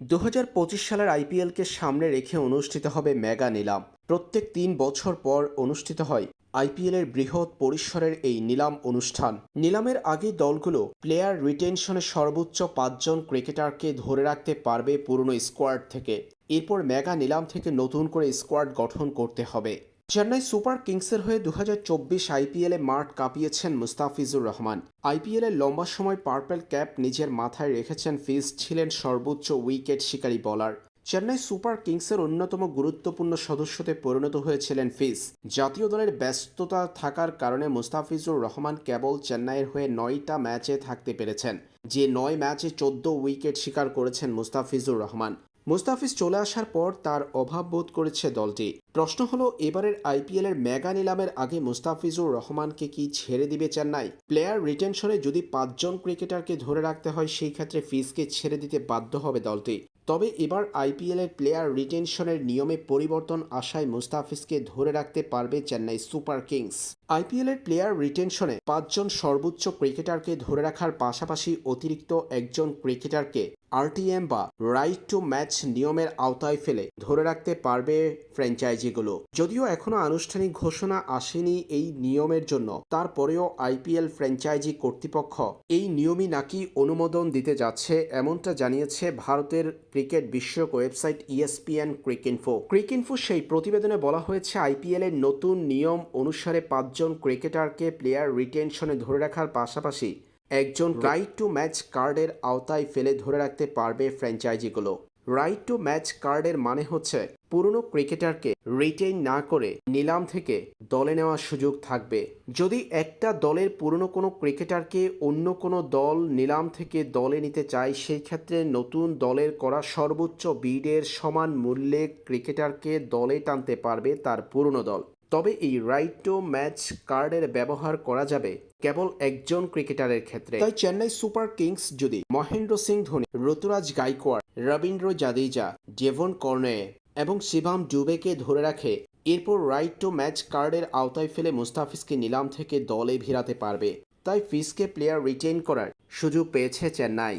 দু হাজার পঁচিশ সালের আইপিএলকে সামনে রেখে অনুষ্ঠিত হবে মেগা নিলাম। প্রত্যেক তিন বছর পর অনুষ্ঠিত হয় আইপিএলের বৃহৎ পরিসরের এই নিলাম অনুষ্ঠান। নিলামের আগে দলগুলো প্লেয়ার রিটেনশনে সর্বোচ্চ পাঁচজন ক্রিকেটারকে ধরে রাখতে পারবে পুরনো স্কোয়াড থেকে। এরপর মেগা নিলাম থেকে নতুন করে স্কোয়াড গঠন করতে হবে। চেন্নাই সুপার কিংসের হয়ে দু হাজার চব্বিশ আইপিএলে মাঠ কাঁপিয়েছেন মুস্তাফিজুর রহমান। আইপিএলের লম্বা সময় পার্পেল ক্যাপ নিজের মাথায় রেখেছেন ফিজ ছিলেন সর্বোচ্চ উইকেট শিকারী বলার। চেন্নাই সুপার কিংসের অন্যতম গুরুত্বপূর্ণ সদস্যতে পরিণত হয়েছিলেন ফিজ। জাতীয় দলের ব্যস্ততা থাকার কারণে মুস্তাফিজুর রহমান কেবল চেন্নাইয়ের হয়ে নয়টা ম্যাচে থাকতে পেরেছেন, যে নয় ম্যাচে চোদ্দ উইকেট শিকার করেছেন মুস্তাফিজুর রহমান। মুস্তাফিজ চলে আসার পর তার অভাব বোধ করেছে দলটি। প্রশ্ন হলো, এবারের আইপিএলের মেগা নিলামের আগে মুস্তাফিজুর রহমানকে কি ছেড়ে দিবে চেন্নাই? প্লেয়ার রিটেনশনে যদি পাঁচজন ক্রিকেটারকে ধরে রাখতে হয়, সেই ক্ষেত্রে ফিজকে ছেড়ে দিতে বাধ্য হবে দলটি। তবে এবার আইপিএলের প্লেয়ার রিটেনশনের নিয়মে পরিবর্তন আসায় মুস্তাফিজকে ধরে রাখতে পারবে চেন্নাই সুপার কিংস। আইপিএলের প্লেয়ার রিটেনশনে পাঁচজন সর্বোচ্চ ক্রিকেটারকে ধরে রাখার পাশাপাশি অতিরিক্ত একজন ক্রিকেটারকে আরটিএম বা রাইট টু ম্যাচ নিয়মের আওতায় ফেলে ধরে রাখতে পারবে ফ্র্যাঞ্চাইজিগুলো যদিও এখনও আনুষ্ঠানিক ঘোষণা আসেনি এই নিয়মের জন্য, তারপরেও আইপিএল ফ্র্যাঞ্চাইজি কর্তৃপক্ষ এই নিয়মই নাকি অনুমোদন দিতে যাচ্ছে এমনটা জানিয়েছে ভারতের ক্রিকেট বিষয়ক ওয়েবসাইট ইএসপিএন ক্রিকইনফো। ক্রিকইনফো সেই প্রতিবেদনে বলা হয়েছে, আইপিএল এর নতুন নিয়ম অনুসারে পাঁচজন ক্রিকেটারকে প্লেয়ার রিটেনশনে ধরে রাখার পাশাপাশি একজন রাইট টু ম্যাচ কার্ডের আওতায় ফেলে ধরে রাখতে পারবে ফ্র্যাঞ্চাইজিগুলো রাইট টু ম্যাচ কার্ডের মানে হচ্ছে পুরনো ক্রিকেটারকে রিটেইন না করে নিলাম থেকে দলে নেওয়ার সুযোগ থাকবে। যদি একটা দলের পুরনো কোনো ক্রিকেটারকে অন্য কোনো দল নিলাম থেকে দলে নিতে চায় সেই ক্ষেত্রে নতুন দলের করা সর্বোচ্চ বিডের সমান মূল্যে ক্রিকেটারকে দলে টানতে পারবে তার পুরনো দল। তবে এই রাইট টু ম্যাচ কার্ডের ব্যবহার করা যাবে কেবল একজন ক্রিকেটারের ক্ষেত্রে। তাই চেন্নাই সুপার কিংস যদি মহেন্দ্র সিং ধোনি, ঋতুরাজ গাইকোয়াড়, রবীন্দ্র জাদেজা ডেভন কর্নে এবং শিবাম ডুবেকে ধরে রাখে, এরপর রাইট টু ম্যাচ কার্ডের আওতায় ফেলে মুস্তাফিজকে নিলাম থেকে দলে ভিড়াতে পারবে। তাই ফিসকে প্লেয়ার রিটেইন করার সুযোগ পেয়েছে চেন্নাই।